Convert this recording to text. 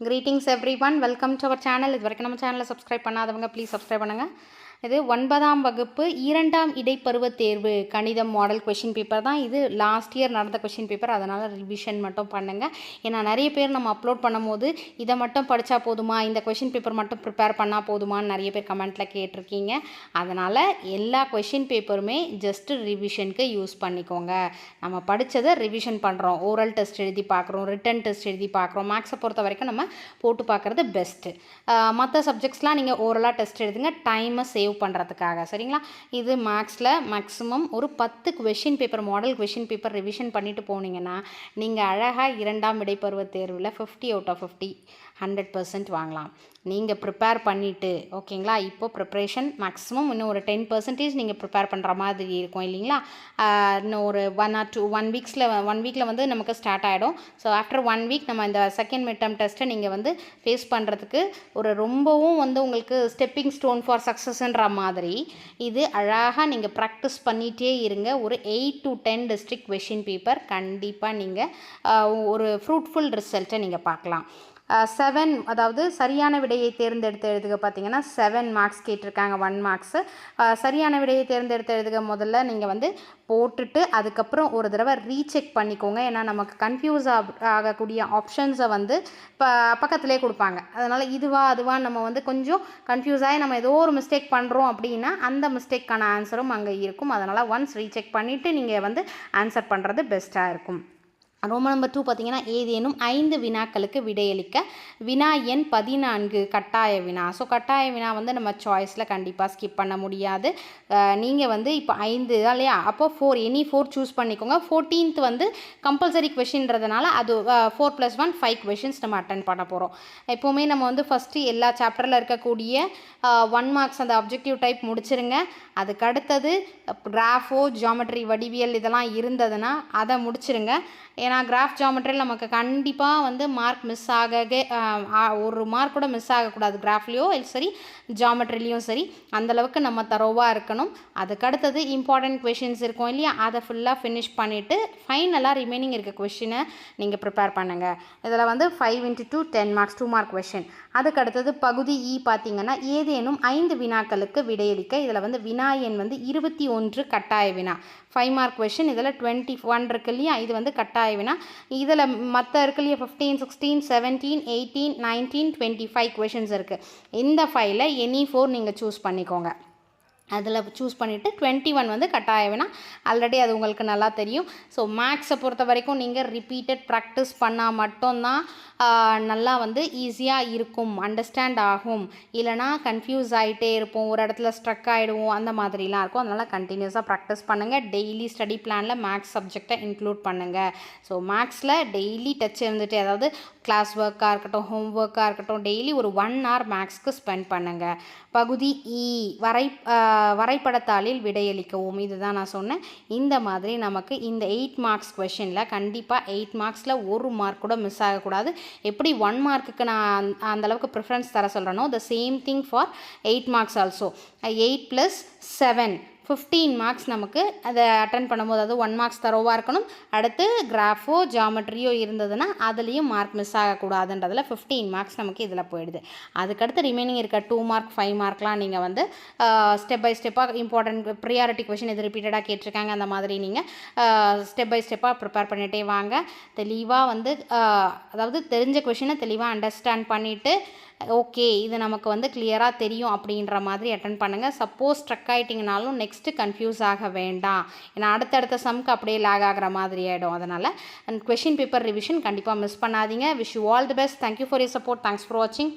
Greetings everyone welcome to our channel இது வரைக்கும் நம்ம சேனலை சப்ஸ்கிரைப் பண்ணாதவங்க ப்ளீஸ் சப்ஸ்கிரைப் பண்ணுங்கள் இது ஒன்பதாம் வகுப்பு இரண்டாம் இடைப்பருவ தேர்வு. கணிதம் மாடல் கொஷின் பேப்பர் தான் இது. லாஸ்ட் இயர் நடந்த கொஷின் பேப்பர் அதனால் ரிவிஷன் மட்டும் பண்ணுங்கள் ஏன்னா நிறைய பேர் நம்ம அப்லோட் பண்ணும்போது இதை மட்டும் படித்தா போதுமா? இந்த கொஷின் பேப்பர் மட்டும் ப்ரிப்பேர் பண்ணால் போதுமான்னு நிறைய பேர் கமெண்ட்டில் கேட்டிருக்கீங்க. அதனால் எல்லா கொஷின் பேப்பருமே ஜஸ்ட் ரிவிஷனுக்கு யூஸ் பண்ணிக்கோங்க. நம்ம படித்ததை ரிவிஷன் பண்ணுறோம் ஓரல் டெஸ்ட் எழுதி பார்க்குறோம் ரிட்டன் டெஸ்ட் எழுதி பார்க்குறோம். மேக்ஸை பொறுத்த வரைக்கும் நம்ம போட்டு பார்க்குறது பெஸ்ட்டு மற்ற சப்ஜெக்ட்ஸ்லாம் நீங்கள் ஓரலாக டெஸ்ட் எழுதுங்க. டைமை சேவ் பண்ணுறதுக்காக சரிங்களா? இது மேக்ஸில் மேக்ஸிமம் ஒரு பத்து question paper model question paper revision பண்ணிட்டு போனீங்கன்னா நீங்கள் அழகாக இரண்டாம் இடைப்பருவ தேர்வில் fifty out of fifty hundred percent வாங்கலாம். நீங்கள் ப்ரிப்பேர் பண்ணிவிட்டு ஓகேங்களா இப்போ ப்ரிப்ரேஷன் மேக்ஸிமம் இன்னும் ஒரு டென் பர்சன்டேஜ் நீங்கள் ப்ரிப்பேர் பண்ணுற மாதிரி இருக்கும் இல்லைங்களா? இன்னும் ஒரு ஒன் ஆர் டூ ஒன் வீக்ஸில் ஒன் வீக்கில் வந்து நமக்கு ஸ்டார்ட் ஆகிடும் ஸோ ஆஃப்டர் ஒன் வீக் நம்ம இந்த செகண்ட் மிட் டேர்ம் டெஸ்ட்டை நீங்கள் வந்து ஃபேஸ் பண்ணுறதுக்கு ஒரு ரொம்பவும் வந்து உங்களுக்கு ஸ்டெப்பிங் ஸ்டோன் ஃபார் சக்ஸஸ்ன்ற மாதிரி. இது அழகாக நீங்கள் ப்ராக்டிஸ் பண்ணிகிட்டே இருங்க. ஒரு eight to ten district question paper கண்டிப்பாக நீங்கள் ஒரு ஃப்ரூட்ஃபுல் ரிசல்ட்டை நீங்கள் பார்க்கலாம். செவன் அதாவது சரியான விடையை தேர்ந்தெடுத்து எழுதுக பார்த்தீங்கன்னா செவன் மார்க்ஸ் கேட்டிருக்காங்க ஒன் மார்க்ஸு சரியான விடையை தேர்ந்தெடுத்து எழுதுக முதல்ல. நீங்கள் வந்து போட்டுட்டு அதுக்கப்புறம் ஒரு தடவை ரீசெக் பண்ணிக்கோங்க. ஏன்னா நமக்கு கன்ஃபியூஸ் ஆக ஆகக்கூடிய ஆப்ஷன்ஸை வந்து இப்போ பக்கத்துலேயே கொடுப்பாங்க. அதனால் இதுவா அதுவா நம்ம வந்து கொஞ்சம் கன்ஃபியூஸ் ஆகி நம்ம ஏதோ ஒரு மிஸ்டேக் பண்ணுறோம் அப்படின்னா அந்த மிஸ்டேக்கான ஆன்சரும் அங்கே இருக்கும். அதனால் ஒன்ஸ் ரீசெக் பண்ணிவிட்டு நீங்கள் வந்து ஆன்சர் பண்ணுறது பெஸ்ட்டாக இருக்கும். ரோம நம்பர் டூ பார்த்தீங்கன்னா ஏதேனும் ஐந்து வினாக்களுக்கு விடையளிக்க வினா எண் பதினான்கு கட்டாய வினா. ஸோ கட்டாய வினா வந்து நம்ம சாய்ஸில் கண்டிப்பாக ஸ்கிப் பண்ண முடியாது. நீங்கள் வந்து இப்போ ஐந்து இல்லையா? அப்போ ஃபோர் எனி ஃபோர் சூஸ் பண்ணிக்கோங்க. ஃபோர்டீன்த் வந்து கம்பல்சரி கொஷின்றதுனால அது four plus one five questions நம்ம அட்டன் பண்ண போகிறோம் எப்போவுமே நம்ம வந்து ஃபஸ்ட்டு எல்லா சாப்டரில் இருக்கக்கூடிய ஒன் மார்க்ஸ் அந்த அப்ஜெக்டிவ் டைப் முடிச்சிருங்க. அதுக்கு அடுத்தது கிராஃபோ ஜாமெட்ரி வடிவியல் இதெல்லாம் இருந்ததுன்னா அதை முடிச்சிருங்க. ஏன்னா கிராஃப் ஜாமெட்ரியில் நமக்கு கண்டிப்பாக வந்து மார்க் மிஸ் ஆகவே ஒரு மார்க் கூட மிஸ் ஆகக்கூடாது கிராஃப்லேயோ சரி ஜாமெட்ரிலையும் சரி. அந்தளவுக்கு நம்ம தரோவாக இருக்கணும். அதுக்கடுத்தது இம்பார்ட்டண்ட் கொஷின்ஸ் இருக்கும் இல்லையா? அதை ஃபுல்லாக ஃபினிஷ் பண்ணிவிட்டு ஃபைனலாக ரிமைனிங் இருக்க கொஷினை நீங்கள் ப்ரிப்பேர் பண்ணுங்கள் இதில் வந்து five into two ten marks two mark question அதுக்கடுத்தது பகுதி இ பார்த்தீங்கன்னா ஏதேனும் ஐந்து வினாக்களுக்கு விடையளிக்க இதில் வந்து வினா எண் வந்து இருபத்தி ஒன்று கட்டாய வினா. ஃபைவ் மார்க் கொஷின் இதில் டுவெண்ட்டி ஒன் இருக்கு இல்லையா? இது வந்து கட்டாய வினா இதில் மற்ற இருக்கு இல்லையா fifteen sixteen seventeen eighteen nineteen twenty five questions இருக்குது இந்த ஃபைவ்ல எனி ஃபோர் நீங்கள் சூஸ் பண்ணிக்கோங்க. அதில் சூஸ் பண்ணிவிட்டு டுவெண்ட்டி ஒன் வந்து கட்டாய வேணா ஆல்ரெடி அது உங்களுக்கு நல்லா தெரியும். ஸோ மேக்ஸை பொறுத்த வரைக்கும் நீங்கள் ரிப்பீட்டட் ப்ராக்டிஸ் பண்ணால் மட்டும்தான் நல்லா வந்து ஈஸியாக இருக்கும் அண்டர்ஸ்டாண்ட் ஆகும். இல்லைனா கன்ஃபியூஸ் ஆகிட்டே இருப்போம் ஒரு இடத்துல ஸ்ட்ரக் ஆகிடுவோம் அந்த மாதிரிலாம் இருக்கும். அதனால் கண்டினியூஸாக ப்ராக்டிஸ் பண்ணுங்கள் டெய்லி ஸ்டடி பிளானில் மேக்ஸ் சப்ஜெக்டை இன்க்ளூட் பண்ணுங்கள் ஸோ மேக்ஸில் டெய்லி டச் இருந்துட்டு அதாவது கிளாஸ் ஒர்க்காக இருக்கட்டும் ஹோம் ஒர்க்காக இருக்கட்டும் டெய்லி ஒரு ஒன் ஹவர் மேக்ஸ்க்கு ஸ்பெண்ட் பண்ணுங்கள் பகுதி இ வரை வரைபடத்தாளில் விடையளிக்கவும். இதுதான் நான் சொன்னேன். இந்த மாதிரி நமக்கு இந்த எயிட் மார்க்ஸ் கொஷனில் கண்டிப்பாக எயிட் மார்க்ஸில் ஒரு மார்க் கூட மிஸ் ஆகக்கூடாது. எப்படி ஒன் மார்க்குக்கு நான் அந்தளவுக்கு ப்ரிஃபரன்ஸ் தர சொல்கிறேனோ the same thing for eight marks also eight plus seven fifteen marks நமக்கு அதை அட்டன் பண்ணும்போது அது ஒன் மார்க்ஸ் தரோவாக இருக்கணும். அடுத்து கிராஃபோ ஜாமெட்ரியோ இருந்ததுன்னா அதுலேயும் மார்க் மிஸ் ஆகக்கூடாதுன்றதில் ஃபிஃப்டீன் மார்க்ஸ் நமக்கு இதில் போயிடுது. அதுக்கடுத்து ரிமைனிங் இருக்க டூ மார்க் ஃபைவ் மார்க்லாம் நீங்கள் வந்து ஸ்டெப் பை ஸ்டெப்பாக இம்பார்ட்டன்ட் ப்ரியாரிட்டி கொஷின் இது ரிப்பீட்டடாக கேட்டிருக்காங்க அந்த மாதிரி நீங்கள் ஸ்டெப் பை ஸ்டெப்பாக ப்ரிப்பேர் பண்ணிகிட்டே வாங்க. தெளிவாக வந்து அதாவது தெரிஞ்ச கொஷினை தெளிவாக அண்டர்ஸ்டாண்ட் பண்ணிவிட்டு ஓகே இது நமக்கு வந்து கிளியராக தெரியும் அப்படின்ற மாதிரி அட்டன் பண்ணுங்கள் சப்போஸ் ஸ்ட்ரக் ஆகிட்டிங்கனாலும் நெக்ஸ்ட்டு கன்ஃபியூஸ் ஆக வேண்டாம். ஏன்னா அடுத்தடுத்த சம்க்கு அப்படியே லேக் ஆகிற மாதிரி ஆகிடும் அதனால் அண்ட் கொஷின் பேப்பர் ரிவிஷன் கண்டிப்பாக மிஸ் பண்ணாதீங்க. Wish you all the best thank you for your support thanks for வாட்சிங்